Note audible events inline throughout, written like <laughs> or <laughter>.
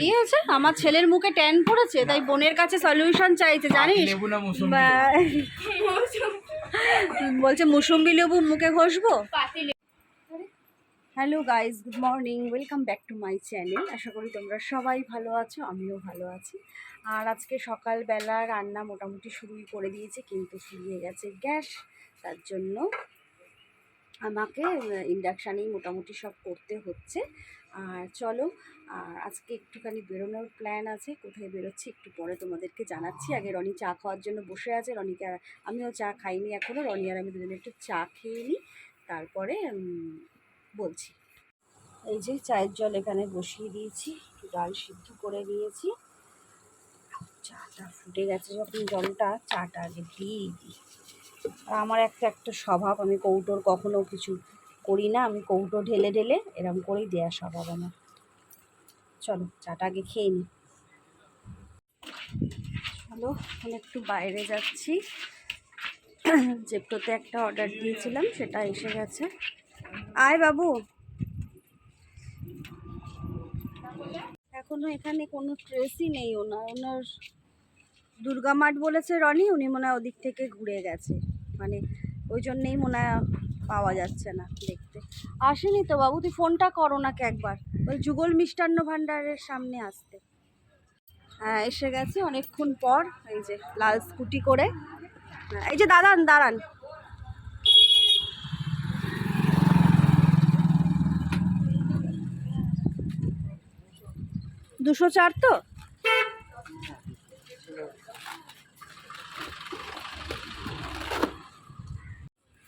কি হয়েছে? আমার ছেলের মুখে ট্যান পড়েছে তাই বোনের কাছে সলিউশন চাইছে জানিস? বলছে মুসুম্বি লেবু মুখে ঘষবো? Hello guys good morning welcome back to my channel আশা করি তোমরা সবাই ভালো আছো আমিও ভালো আছি। আর আজকে সকালবেলা রান্না মোটামুটি শুরুই করে দিয়েছে কিন্তু ফুরিয়ে গেছে গ্যাস তার জন্য আমাকে ইন্ডাকশানেই মোটামুটি সব করতে হচ্ছে। আর চলো, আর আজকে একটুখানি বেরোনোর প্ল্যান আছে, কোথায় বেরোচ্ছি একটু পরে তোমাদেরকে জানাচ্ছি। আগে রনি চা খাওয়ার জন্য বসে আছে, রনিকে আর- আমিও চা খাইনি এখনও রনি আর আমি দুজনে একটু চা খেয়ে নিই তারপরে বলছি। এই যে চায়ের জল এখানে বসিয়ে দিয়েছি ডাল সিদ্ধ করে নিয়েছি। চাটা ফুটে গেছে যখন জলটা, চাটা আগে দিয়ে দিই। আর আমার একটা একটা স্বভাব, আমি কৌটোর কখনো কিছু করি না, আমি কৌটো ঢেলে ঢেলে এরকম করেই দেওয়া স্বভাব আমার। চলো, চাটা আগে খেয়ে নিই চলো, এখন একটু বাইরে যাচ্ছি। জেপটোতে একটা অর্ডার দিয়েছিলাম, সেটা এসে গেছে। আয় বাবু। এখনও এখানে কোনো ট্রেসই নেই ওনার ওনার দুর্গা মাঠ বলেছে রনি, উনি মনে হয় ওদিক থেকে ঘুরে গেছে। মানে ওই জন্যেই মনে হয় পাওয়া যাচ্ছে না দেখতে। আসেনি তো বাবু, তুই ফোনটা কর ওনাকে একবার। ওই যুগল মিষ্টান্ন ভাণ্ডারের সামনে আসতে। হ্যাঁ এসে গেছে অনেকক্ষণ পর, এই যে লাল স্কুটি করে। এই যে দাঁড়ান দাঁড়ান। দুশো চার তো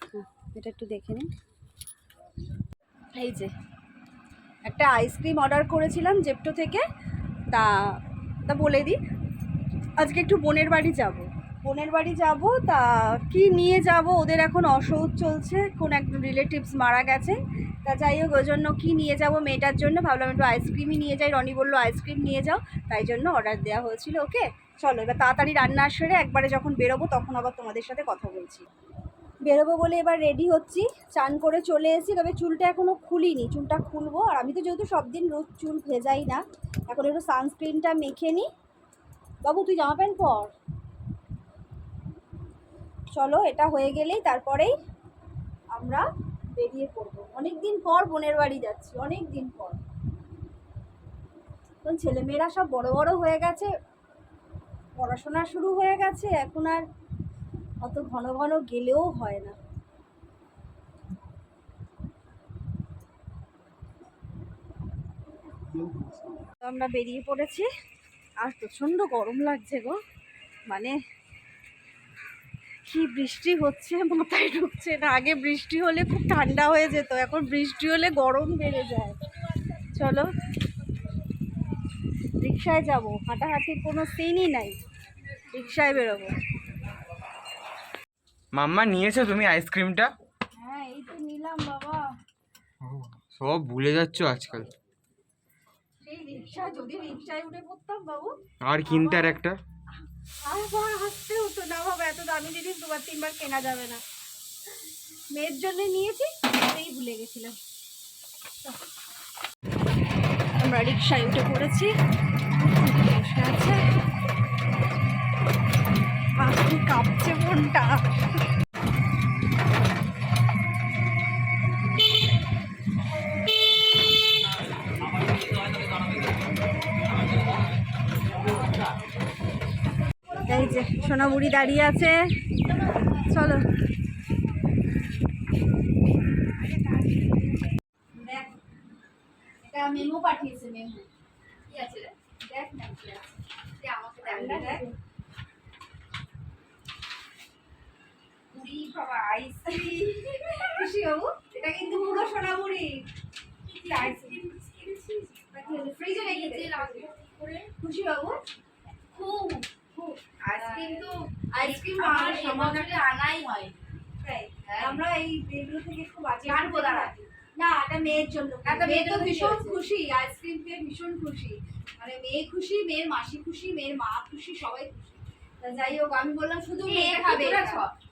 হুম, এটা একটু দেখে নিন। এই যে, একটা আইসক্রিম অর্ডার করেছিলাম জেপটো থেকে। তা তা বলে দিই। আজকে একটু বোনের বাড়ি যাব। বোনের বাড়ি যাব, তা কি নিয়ে যাব? ওদের এখন অসৌচ চলছে, কোন এক রিলেটিভস মারা গেছে। তা যাই হোক, ওই জন্য কী নিয়ে যাব মেয়েটার জন্য? ভাবলাম একটু আইসক্রিমই নিয়ে যাই। রনি বলল আইসক্রিম নিয়ে যাও। তাই জন্য অর্ডার দেওয়া হয়েছিল, ওকে? চলো, এবার তাড়াতাড়ি রান্না সেরে একবারে যখন বেরোবো, তখন আবার তোমাদের সাথে কথা বলছি। বেরোবো বলে এবার রেডি হচ্ছি। চান করে চলে এসেছি, তবে চুলটা এখনও খুলিনি। চুলটা খুলবো। আর আমি তো যেহেতু সব দিন রোজ চুল ভেজাই না, এখন একটু সানস্ক্রিনটা মেখে নিই বাবু, তুই জামা প্যান্ট পর। চলো, এটা হয়ে গেলেই তারপরেই আমরা বেরিয়ে পড়ব। অনেক দিন পর বোনের বাড়ি যাচ্ছি অনেক দিন পর। এখন ছেলেমেয়েরা সব বড় বড় হয়ে গেছে, পড়াশোনা শুরু হয়ে গেছে, এখন আর অত ঘন ঘন গেলেও হয় না। তো আমরা বেরিয়ে পড়েছি। আর প্রচণ্ড গরম লাগছে গো। মানে কি বৃষ্টি হচ্ছে, মাথায় ঢুকছে না। আগে বৃষ্টি হলে খুব ঠান্ডা হয়ে যেত, এখন বৃষ্টি হলে গরম বেড়ে যায়। চলো রিক্সায় যাব। হাঁটাহাঁটির কোনো সিনই নাই। রিক্সায় বেরোবো। মাম্মা নিয়েছো তুমি আইসক্রিমটা? হ্যাঁ এই তো নিলাম বাবা। সব ভুলে যাচ্ছ আজকাল। সেই রিক্সা যদি রিক্সায় উঠে পড়তাম বাবু। আর কিনতে আর একটা? আবার হাসতে হতো না বাবা এত দামি জিনিস দুবার তিনবার কেনা যাবে না। মেয়ের জন্য নিয়েছি সেই ভুলে গেছিলাম। আমরা রিক্সায় উঠে পড়েছি। বসে আছে। কাঁপছে মনটা এই যে সোনাবুড়ি দাঁড়িয়ে আছে। চলো। মেমো পাঠিয়েছে মেমো কি আছে রে দেখ না কি আছে দে আমাকে দেখ না দেখ পুরি আইসক্রিম খুশি বাবু? এটা কিন্তু পুরো সোনাবুড়ি আইসক্রিম ফ্রিজে রেখে খুশি বাবু? খুব খুব। আইসক্রিম তো আইসক্রিম আমার আমার সমাজে আনাই হয়। তাই হ্যাঁ। আমরা এই এগুলো থেকে খুব। না এটা মেয়ের জন্য। মেয়ে তো ভীষণ খুশি আইসক্রিম পেয়ে ভীষণ খুশি। মানে মেয়ে খুশি মেয়ের মাসি খুশি মেয়ের মা খুশি সবাই খুশি। যাই হোক আমি বললাম শুধু মেয়ে খাবে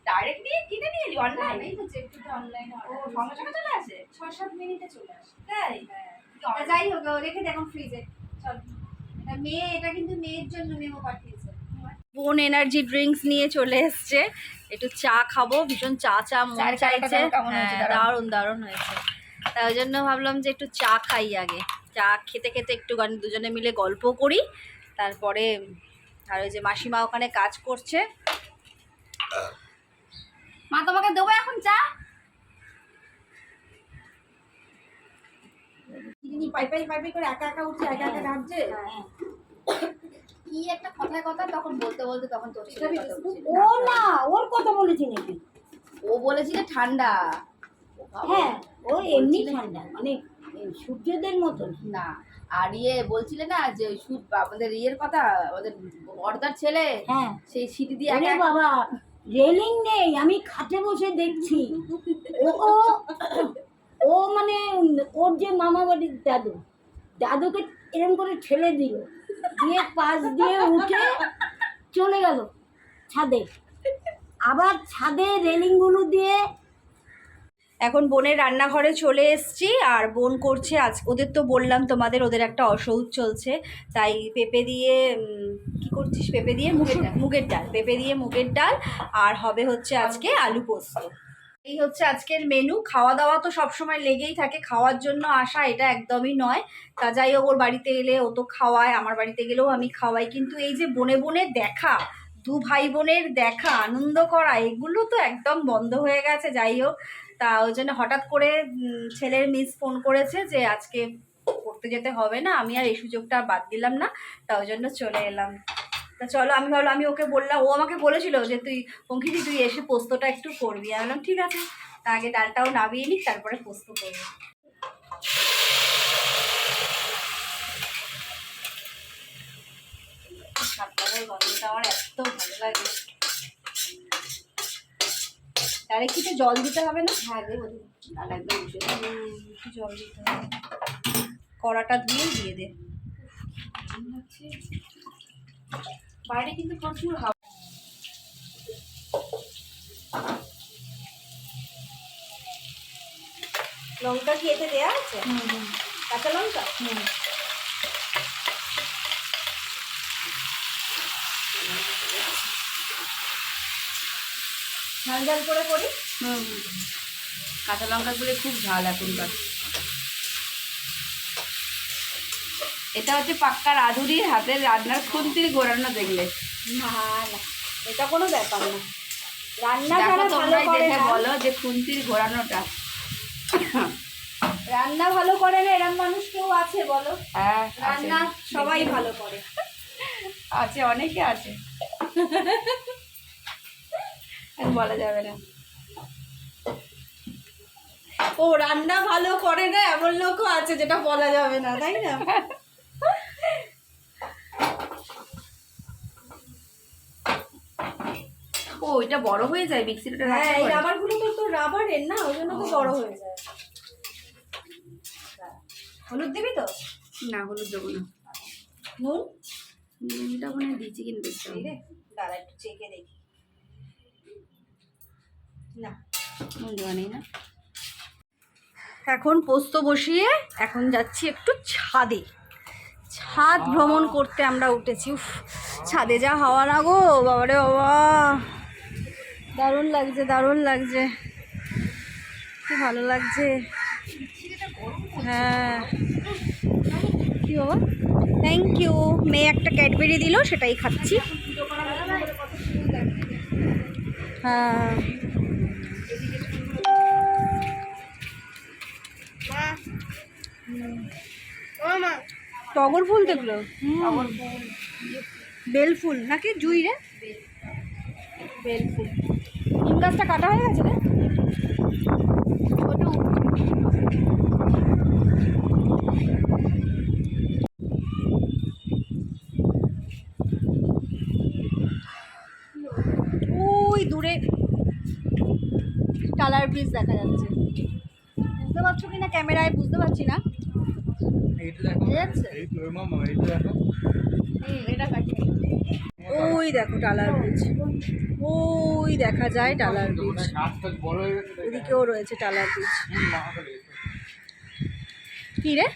ডাইরেক্ট নিয়ে কিনে নিয়ে এলি অনলাইন হচ্ছে একটু অনলাইনে ও সঙ্গে সঙ্গে চলে আসে? ছ সাত মিনিটে চলে আসে। তাই? যাই হোক রেখে ফ্রিজে এটা মেয়ে এটা কিন্তু মেয়ের জন্য মেমো পাঠিয়েছে। বোন এনার্জি ড্রিঙ্কস নিয়ে চলে এসছে। একটু চা খাব ভীষণ চা চা মন চাইছে। হ্যাঁ, দারুণ। দারুণ দারুণ হয়েছে। তাই জন্য ভাবলাম যে একটু চা খাই আগে। চা খেতে খেতে একটু দুজনে মিলে গল্প করি। তারপরে আর ওই যে মাসিমা ওখানে কাজ করছে। মা তোমাকে দেবো এখন চা? পাই পাই পাই পাই করে একা একা উঠছে একা একা কি একটা কথায় কথা তখন বলতে বলতে তখন তোর। ও না ওর কথা বলেছি নাকি? ও বলেছিল ঠান্ডা। হ্যাঁ ও এমনি ঠান্ডা মানে সূর্যদের মতন। না। আর ইয়ে বলছিলে না যে সুদ আমাদের ইয়ের কথা আমাদের বর্দার ছেলে হ্যাঁ। সেই সিঁড়ি দিয়ে আরে বাবা রেলিং নেই আমি খাটে বসে দেখছি। ও ও ও মানে ওর যে মামা বাড়ির দাদু দাদুকে এরম করে ঠেলে দিল দিয়ে পাশ দিয়ে উঠে চলে গেল ছাদে। আবার ছাদে রেলিংগুলো দিয়ে এখন বোনের রান্নাঘরে চলে এসেছি আর বোন করছে আজ ওদের তো বললাম তোমাদের ওদের একটা অসৌচ চলছে তাই পেঁপে দিয়ে কি করছিস? পেঁপে দিয়ে মুগের মুগের ডাল। পেঁপে দিয়ে মুগের ডাল আর হবে হচ্ছে আজকে আলু পোস্ত। এই হচ্ছে আজকের মেনু খাওয়া দাওয়া তো সবসময় লেগেই থাকে খাওয়ার জন্য আসা এটা একদমই নয়। তা যাই হোক ওর বাড়িতে এলে ও তো খাওয়ায় আমার বাড়িতে গেলেও আমি খাওয়াই। কিন্তু এই যে বনে বনে দেখা দু ভাই বোনের দেখা আনন্দ করা এগুলো তো একদম বন্ধ হয়ে গেছে যাই হোক। তা ওই জন্য হঠাৎ করে ছেলের মিস ফোন করেছে যে আজকে পড়তে যেতে হবে না, আমি আর এই সুযোগটা বাদ দিলাম না, তা ওই জন্য চলে এলাম। তা চলো, আমি ভাবলাম, আমি ওকে বললাম, ও আমাকে বলেছিল যে তুই অঙ্কিতি তুই এসে পোস্তটা একটু করবি। আমি বললাম, ঠিক আছে। তা আগে ডালটাও নামিয়ে নিক, তারপরে পোস্ত করব। আমার এত ভালো লাগে। কি তো জল দিতে হবে না? হ্যাঁ দেবো। ডাল একদম। একটু জল দিতে হবে। কড়াটা দিয়েই দিয়ে দে। বাইরে কিন্তু প্রচুর হাওয়া। লঙ্কা কি এতে দেওয়া আছে? কাঁচা লঙ্কা? ঝাল ঝাল করে করি। হুম। কাঁচা লঙ্কাগুলো খুব ঝাল এখনকার। এটা হচ্ছে পাক্কা রাধুরির হাতের রান্নার খুন্তির গোড়ানো দেখলে। না না এটা কোনো ব্যাপার না। রান্না যারা ভালো করে দেখে বলো যে খুন্তির ঘোরানোটা রান্না ভালো করে না মানুষ কেউ আছে বলো? হ্যাঁ রান্না সবাই ভালো করে। আছে অনেকে আছে। <laughs> বলা যাবে না। ও রান্না ভালো করে না এমন লোকও আছে যেটা বলা যাবে না তাই না? ও এটা বড় হয়ে যায় মিক্সিটা হ্যাঁ এই রাবারগুলো তো তো রাবারের না ওই জন্য তো বড় হয়ে যায়। হলুদ দিবি তো? না হলুদ দেবো না। নুন? নুনটা মনে হয় দিয়েছি কিনা দেখতে রে দাঁড়া একটু চেখে দেখি। না। নুন দেওয়া নেই না। এখন পোস্ত বসিয়ে এখন যাচ্ছি একটু ছাদে। ছাদ ভ্রমণ করতে আমরা উঠেছি। উফ ছাদে যা হাওয়া না গো বাবারে বাবা। দারুণ লাগছে দারুণ লাগছে। কি ভালো লাগছে। হ্যাঁ। কি বাবা? থ্যাংক ইউ মেয়ে একটা ক্যাডবেরি দিল সেটাই খাচ্ছি। হ্যাঁ। টগর ফুল দেখল? বেল ফুল। নাকি জুই রে? বেল ফুল। নিম গাছটা কাটা হয়ে গেছে রে ওটা ওই দূরে টালার ব্রিজ দেখা যাচ্ছে বুঝতে পারছ কি না ক্যামেরায় বুঝতে পারছি না বুঝা যাচ্ছে ওই দেখো টালার ব্রিজ ওই দেখা যায় টালার ব্রিজ ওদিকেও রয়েছে টালার ব্রিজ কি রে?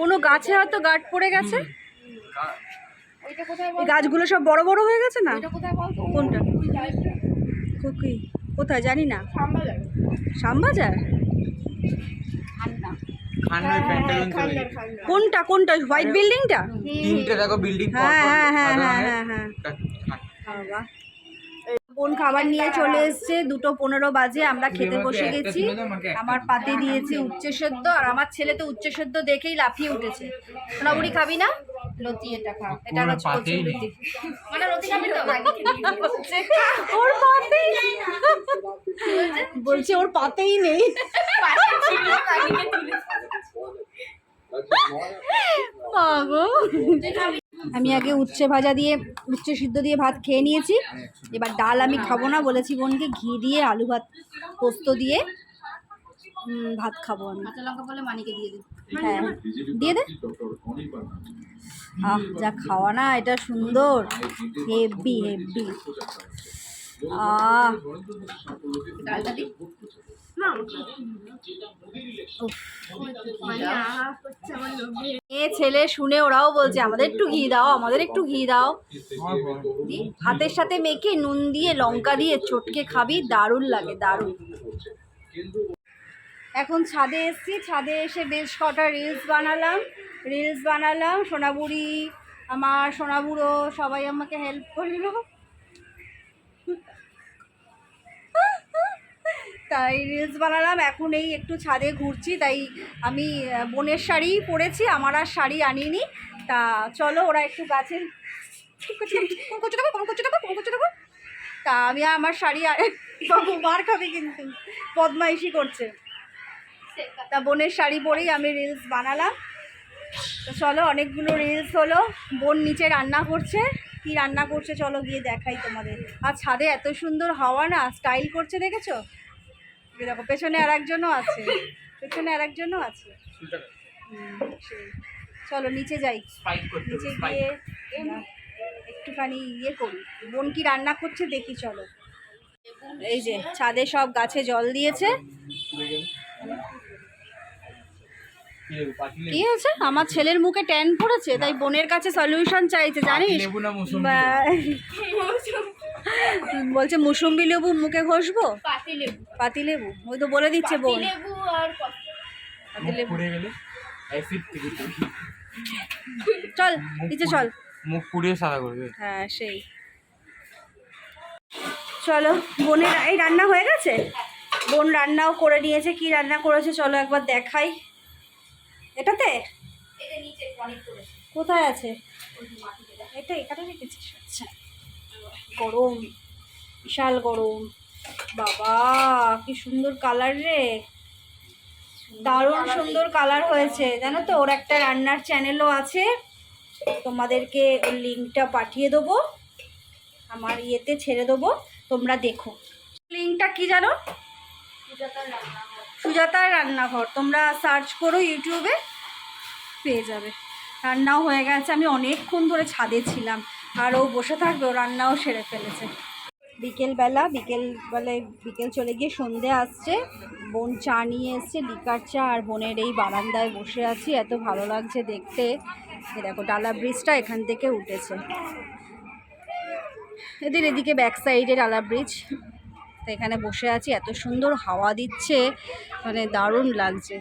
কোনো গাছে হয়তো গার্ড পড়ে গেছে? ওইটা কোথায় এই গাছগুলো সব বড় বড় হয়ে গেছে না? কোনটা? কোথায়? জানি না। শ্যামবাজার? খান্নার প্যান্টালুন তৈরি কোনটা কোনটা হোয়াইট বিল্ডিংটা তিনটে দেখো বিল্ডিং হ্যাঁ হ্যাঁ হ্যাঁ হ্যাঁ হ্যাঁ হ্যাঁ বাবা বোন খাবার নিয়ে চলে এসছে দুটো পনেরো বাজে আমরা খেতে বসে গেছি আমার পাতে দিয়েছে উচ্চে সেদ্ধ আর আমার ছেলে তো উচ্চে সেদ্ধ দেখেই লাফিয়ে উঠেছে সোনাবুড়ি খাবি না লতি এটা খা এটা হচ্ছে পাতেই নেই। মানে লতি খাবি তো বলছে, ওর পাতেই বলছে ওর পাতেই নেই মাগো আমি আগে উচ্ছে ভাজা দিয়ে উচ্ছে সিদ্ধ দিয়ে ভাত খেয়ে নিয়েছি। এবার ডাল আমি খাব না বলেছি বোনকে ঘি দিয়ে আলু ভাত পোস্ত দিয়ে ভাত খাব আমি। কাঁচা লঙ্কা বলে মানিকে দিয়ে দিই হ্যাঁ দিয়ে দে। আহ যা খাওয়া না এটা সুন্দর। Heavy heavy. আহ। ডালটা দিই উফ। এ ছেলে শুনে ওরাও বলছে আমাদের একটু ঘি দাও আমাদের একটু ঘি দাও। দি, ভাতের সাথে মেখে নুন দিয়ে লঙ্কা দিয়ে চটকে খাবি দারুণ লাগে দারুণ। এখন ছাদে এসেছি ছাদে এসে বেশ কটা রিলস বানালাম রিলস বানালাম। সোনাবুড়ি আমার সোনাবুড়ো সবাই আমাকে হেল্প করল। তাই রিলস বানালাম। এখন এই একটু ছাদে ঘুরছি, তাই আমি বোনের শাড়ি পরেছি, আমার আর শাড়ি আনিনি। তা চলো ওরা একটু গাছের তা আমি আমার শাড়ি বাবু মার খাবে কিন্তু, বদমাইশি করছে। তা বোনের শাড়ি পরেই আমি রিলস বানালাম। তো চলো, অনেকগুলো রিলস হলো। বোন নিচে রান্না করছে। কি রান্না করছে চলো গিয়ে দেখাই তোমাদের। আর ছাদে এত সুন্দর হাওয়া না স্টাইল করছে দেখেছ? দেখো পেছনে আর একজনও আছে। পেছনে আর একজনও আছে চলো নিচে যাই। নিচে গিয়ে একটুখানি ইয়ে করি। বোন কি রান্না করছে দেখি চলো। এই যে ছাদে সব গাছে জল দিয়েছে। কি হয়েছে? আমার ছেলের মুখে ট্যান পড়েছে তাই বোনের কাছে সলিউশন চাইছে জানিস? <laughs> বলছে মুসুম্বি লেবু মুখে ঘষবো? পাতি লেবু। ওই তো বলে দিচ্ছে বোন। লেবু আর পাতি লেবু। চল নিচে চল। মুখ পুড়িয়ে সাদা করবে হ্যাঁ সেই। চলো বোনের এই রান্না হয়ে গেছে? বোন রান্নাও করে নিয়েছে। কি রান্না করেছে চলো একবার দেখাই। এটাতে? এটা নিচে অনেক করেছে। কোথায় আছে? এটা এখানে রেখেছিস? আচ্ছা। গরম, বিশাল গরম। বাবা, কি সুন্দর কালার রে। দারুণ সুন্দর কালার হয়েছে। জানো তো, ওর একটা রান্নার চ্যানেলও আছে। তোমাদেরকে লিঙ্কটা পাঠিয়ে দেবো। আমার ইয়েতে ছেড়ে দেবো। তোমরা দেখো। লিঙ্কটা কি জানো? সুজাতার রান্নাঘর। তোমরা সার্চ করো ইউটিউবে, পেয়ে যাবে। রান্নাও হয়ে গেছে। আমি অনেকক্ষণ ধরে ছাদে ছিলাম। আর ও বসে থাকবে রান্নাও সেরে ফেলেছে। বিকেলবেলা বিকেল বেলায় বিকেল চলে গিয়ে সন্ধে আসছে। বোন চা নিয়ে এসছে, লিকার চা, আর বোনের এই বারান্দায় বসে আছি। এত ভালো লাগছে দেখতে। দেখো, ডালা ব্রিজটা এখান থেকে উঠেছে। এদের এদিকে ব্যাক সাইডে ডালা ব্রিজ। তো এখানে বসে আছি, এত সুন্দর হাওয়া দিচ্ছে। মানে দারুণ লাগছে।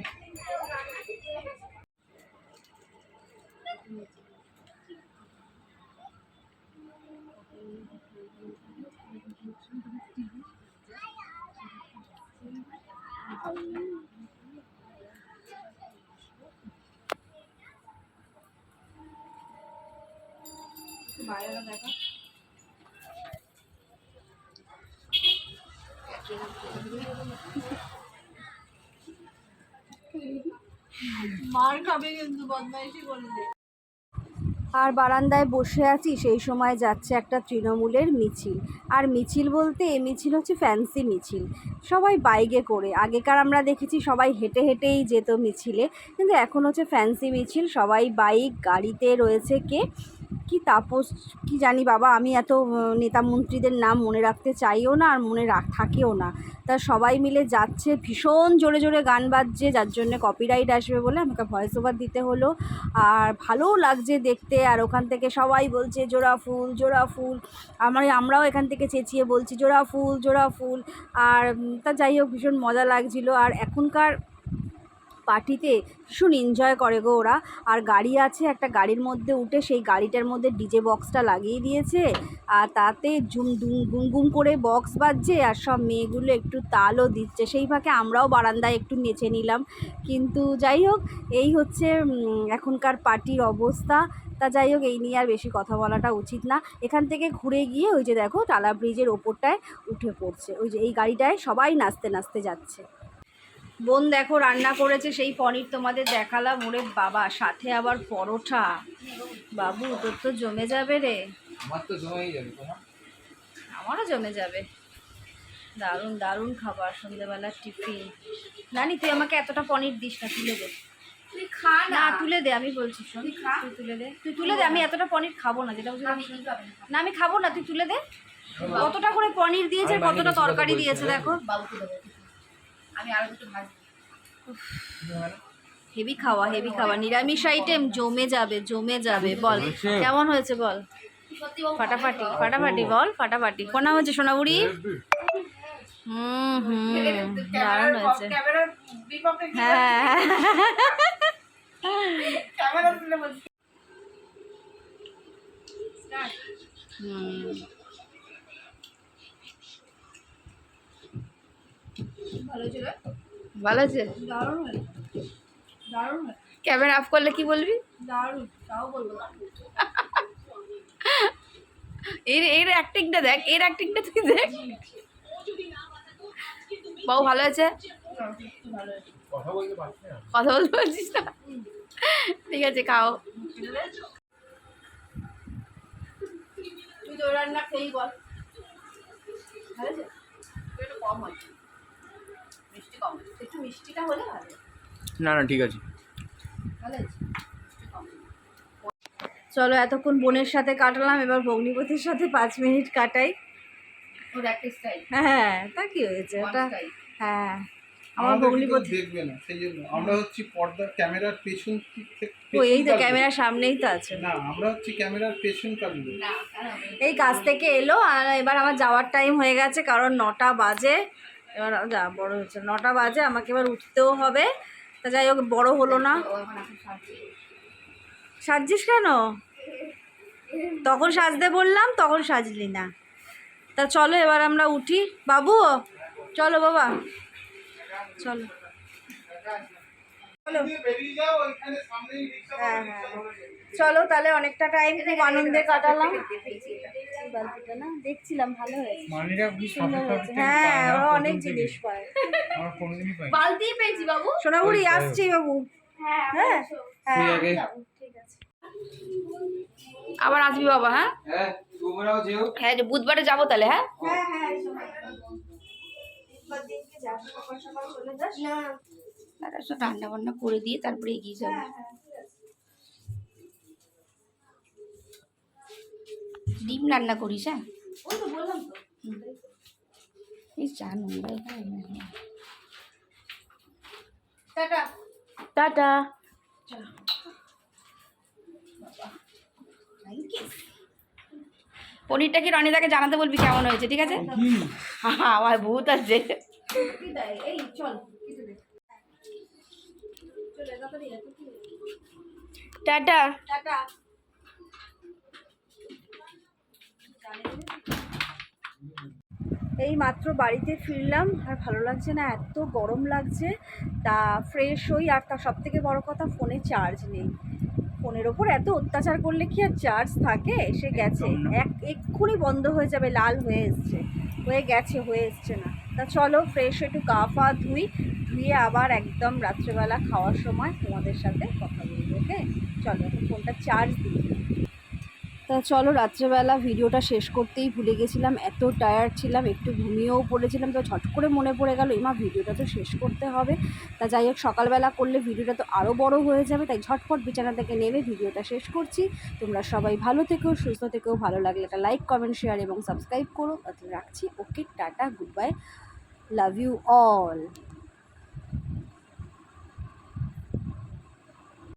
আর বারান্দায় বসে আছি, সেই সময় যাচ্ছে একটা তৃণমূলের মিছিল। আর মিছিল বলতে, এ মিছিল হচ্ছে ফ্যান্সি মিছিল। সবাই বাইকে করে। আগেকার আমরা দেখেছি সবাই হেঁটে হেঁটেই যেত মিছিলে। কিন্তু এখন হচ্ছে ফ্যান্সি মিছিল, সবাই বাইক, গাড়িতে রয়েছে কে? কি তাপস, কি জানি বাবা, আমি এত নেতা মন্ত্রীদের নাম মনে রাখতে চাইও না আর মনে রাখ, থাকেও না। তা সবাই মিলে যাচ্ছে, ভীষণ জোরে জোরে গান বাজছে, যার জন্য কপিরাইট আসবে বলে আমাকে ভয়েস ওভার দিতে হলো। আর ভালোও লাগছে দেখতে, আর ওখান থেকে সবাই বলছে, জোড়া ফুল জোড়া ফুল। আমার, আমরাও এখান থেকে চেঁচিয়ে বলছি, জোড়া ফুল জোড়া ফুল। আর তা যাই হোক, ভীষণ মজা লাগছিল। আর এখনকার পার্টিতে ভীষণ এনজয় করে গো ওরা। আর গাড়ি আছে, একটা গাড়ির মধ্যে উঠে সেই গাড়িটার মধ্যে ডিজে বক্সটা লাগিয়ে দিয়েছে। আর তাতে জুম দুম গুম গুম করে বক্স বাজছে আর সব মেয়েগুলো একটু তালও দিচ্ছে। সেই ফাঁকে আমরাও বারান্দায় একটু নেচে নিলাম। কিন্তু যাই হোক, এই হচ্ছে এখনকার পার্টির অবস্থা। তা যাই হোক, এই নিয়ে আর বেশি কথা বলাটা উচিত না। এখান থেকে ঘুরে গিয়ে ওই যে দেখো, টালা ব্রিজের ওপরটায় উঠে পড়ছে। ওই যে এই গাড়িটায় সবাই নাচতে নাচতে যাচ্ছে। বোন দেখো রান্না করেছে সেই পনির তোমাদের দেখালাম। ওরে বাবা সাথে আবার পরোটা। বাবু তোর তো জমে যাবে রে। আমার তো জমেই যাবে আমারও জমে যাবে। দারুণ দারুণ খাবার সন্ধ্যেবেলার টিফিন। নানি তুই আমাকে এতটা পনির দিস না তুলে দে। তুই খা না। তুলে দে আমি বলছি শোন। তুই তুলে দে। তুই তুলে দে আমি এতটা পনির খাব না যেটা। না আমি খাব না তুই তুলে দে। কতটা করে পনির দিয়েছে কতটা তরকারি দিয়েছে দেখো। বাবুকে দেবো। আমি আরও দুটো ভাজবো হেভি খাওয়া হেভি খাওয়া। নিরামিষ আইটেম জমে যাবে জমে যাবে বল। কেমন হয়েছে বল? ফাটাফাটি ফাটাফাটি বল ফাটাফাটি। কোনা হয়েছে সোনাবুড়ি? হুম হুম। দারুণ হয়েছে। হ্যাঁ। হুম। ভালো আছে ক্যামেরা অফ করলে কি বলবি? এর এর অ্যাক্টিংটা দেখ এর অ্যাক্টিংটা তুই দেখ। বাবু ভালো আছে? কথা বলতে পারছিস না? ঠিক আছে খাও। তুই তো রান্না খেয়েই বল। ভালো আছে? কম হয়েছে মিষ্টি কম হয়েছে একটু মিষ্টিটা হলে ভালো। না না ঠিক আছে। ভালো আছে চলো এতক্ষণ বোনের সাথে কাটালাম এবার ভগ্নিপতির সাথে পাঁচ মিনিট কাটাই। হ্যাঁ তা কি হয়েছে? ওটা হ্যাঁ আমার আমাদের ভগ্নিপতি দেখবে না সেই জন্য। আমরা হচ্ছি পর্দার ক্যামেরার পেছন ও এই তো ক্যামেরার সামনেই তো আছে। না আমরা হচ্ছি ক্যামেরার পেছনকার লোক না কেন হবে? এই কাজ থেকে এলো আর এবার আমার যাওয়ার টাইম হয়ে গেছে কারণ নটা বাজে। এবার যা বড় হচ্ছে। নটা বাজে আমাকে এবার উঠতেও হবে। তা যাই হোক বড় হলো না। সাজছিস কেন? তখন সাজতে বললাম তখন সাজলি না। তা চলো এবার আমরা উঠি। বাবু চলো বাবা। চলো। চলো। হ্যাঁ হ্যাঁ। চলো তাহলে অনেকটা টাইম খুব আনন্দে কাটালাম। না দেখছিলাম ভালো হয়েছে। হ্যাঁ ওরা অনেক জিনিস পায়। বালতি পেয়েছি বাবু। সোনাবুড়ি আসছি বাবু। হ্যাঁ হ্যাঁ তুই আগে। ঠিক আছে। আবার আসবি বাবা হ্যাঁ? হ্যাঁ হ্যাঁ যে বুধবারে যাব তাহলে হ্যাঁ? হ্যাঁ হ্যাঁ তারা সব রান্না বান্না করে দিয়ে তারপরে এগিয়ে যাব। ডিম রান্না করিস হ্যাঁ? ওই তো বললাম তো। এই চা নোংরা এখানে। টাটা। টাটা। পনিরটা কি রনিদাকে জানাতে বলবি কেমন হয়েছে ঠিক আছে? হ্যাঁ আমার ভূত আছে। এই চল। টাটা। টাটা। এই মাত্র বাড়িতে ফিরলাম আর ভালো লাগছে না এত গরম লাগছে। তা ফ্রেশ হই আর তার সব থেকে বড় কথা ফোনে চার্জ নেই। ফোনের ওপর এত অত্যাচার করলে কি আর চার্জ থাকে? এসে গেছে। এক এক্ষুনি বন্ধ হয়ে যাবে লাল হয়ে এসছে। হয়ে গেছে হয়ে এসছে না। তা চলো ফ্রেশ একটু গা ফা ধুই, ধুয়ে আবার একদম রাত্রেবেলা খাওয়ার সময় তোমাদের সাথে কথা বলব ওকে চলো, এখন ফোনটা চার্জ দিই। তা চলো রাত্রেবেলা ভিডিওটা শেষ করতেই ভুলে গেছিলাম, এত টায়ার্ড ছিলাম, একটু ঘুমিয়েও পড়েছিলাম, তো ঝট করে মনে পড়ে গেল এমা ভিডিওটা তো শেষ করতে হবে। তা যাই হোক, সকালবেলা করলে ভিডিওটা তো আরও বড় হয়ে যাবে, তাই ঝটপট বিছানা থেকে নেমে ভিডিওটা শেষ করছি। তোমরা সবাই ভালো থেকেও সুস্থ থেকেও ভালো লাগলে একটা লাইক কমেন্ট শেয়ার এবং সাবস্ক্রাইব করো। রাখছি okay tata goodbye Love you all.